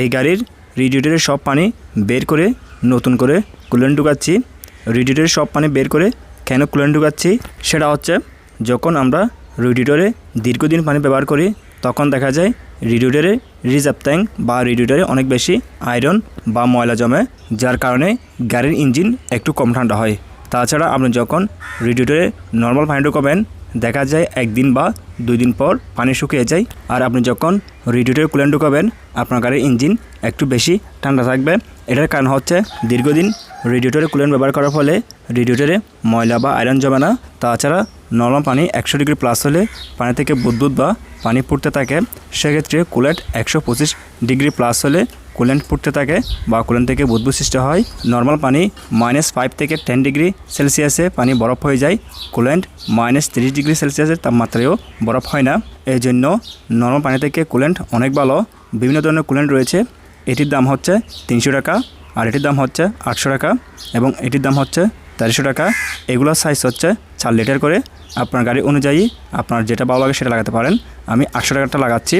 এই গাড়ির রেডিয়েটরের সব পানি বের করে নতুন করে কুলেন্ট ঢুকাচ্ছি। রেডিয়েটরের সব পানি বের করে কেন কুলেন্ট ঢুকাচ্ছি? সেটা হচ্ছে যখন আমরা রেডিয়েটরে দীর্ঘদিন পানি ব্যবহার করি, তখন দেখা যায় রেডিয়েটরে রিজার্ভ ট্যাঙ্ক বা রেডিয়েটরে অনেক বেশি আয়রন বা ময়লা জমে, যার কারণে গাড়ির ইঞ্জিন একটু কম ঠান্ডা হয়। তাছাড়া আপনি যখন রেডিয়েটরে নর্মাল পানি ঢুকাবেন দেখা যায় একদিন বা দুই দিন পর পানি শুকিয়ে যায়। আর আপনি যখন রেডিয়েটরে কুলেন্ট ঢুকাবেন, আপনার গাড়ির ইঞ্জিন একটু বেশি ঠান্ডা থাকবে। এটার কারণ হচ্ছে দীর্ঘদিন রেডিয়েটরে কুলেন্ট ব্যবহার করার ফলে রেডিয়েটরে ময়লা বা আয়রন জমে না। তাছাড়া নর্মাল পানি একশো ডিগ্রি প্লাস হলে পানি থেকে বুদবুদ বা পানি পড়তে থাকে। সেক্ষেত্রে কুলেন্ট একশো ডিগ্রি প্লাস হলে কুলেন্ট ফুটতে থাকে বা কুলেন্ট থেকে বুদবুদ সৃষ্টি হয়। নর্মাল পানি মাইনাস ফাইভ থেকে টেন ডিগ্রি সেলসিয়াসে পানি বরফ হয়ে যায়। কুলেন্ট মাইনাস তিরিশ ডিগ্রি সেলসিয়াসের তাপমাত্রায়ও বরফ হয় না। এই জন্য নর্মাল পানি থেকে কুলেন্ট অনেক ভালো। বিভিন্ন ধরনের কুলেন্ট রয়েছে। এটির দাম হচ্ছে তিনশো টাকা আর এটির দাম হচ্ছে আটশো টাকা এবং এটির দাম হচ্ছে তেরোশো টাকা। এগুলোর সাইজ হচ্ছে চার লিটার করে। আপনার গাড়ি অনুযায়ী আপনার যেটা ভালো লাগে সেটা লাগাতে পারেন। আমি আটশো টাকাটা লাগাচ্ছি।